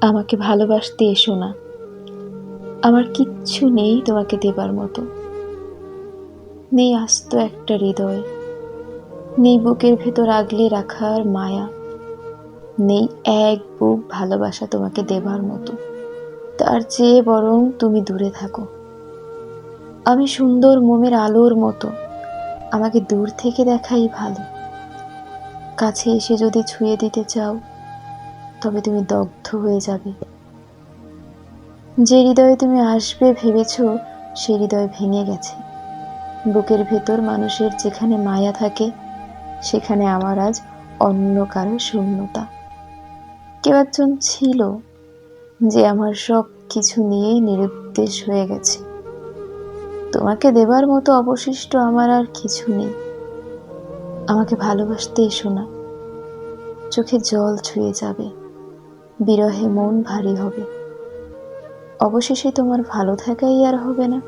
আমাকে ভালোবাসতে এসো না। আমার কিচ্ছু নেই তোমাকে দেবার মতো। নেই আস্ত একটা হৃদয়। নেই বুকের ভেতর আগলে রাখার মায়া। নেই এক বুক ভালোবাসা তোমাকে দেবার মতো। তার চেয়ে বরং তুমি দূরে থাকো। আমি সুন্দর মোমের আলোর মতো। আমাকে দূর থেকে দেখাই ভালো। কাছে এসে যদি ছুঁয়ে দিতে চাও তবে তুমি দগ্ধ হয়ে যাবে। যে হৃদয়ে তুমি আসবে ভেবেছ, সে হৃদয় ভেঙে গেছে। বুকের ভেতর মানুষের যেখানে মায়া থাকে, সেখানে আমার আজ অন্য কারও শূন্যতা। কেউ একজন ছিল যে আমার সব কিছু নিয়ে নিরুদ্দেশ হয়ে গেছে। তোমাকে দেবার মতো অবশিষ্ট আমার আর কিছু নেই। আমাকে ভালোবাসতে এসো না। চোখে জল ছুঁয়ে যাবে। বিরহে মন ভারী হবে। অবশেষে তোমার ভালো থাকাই আর হবে না।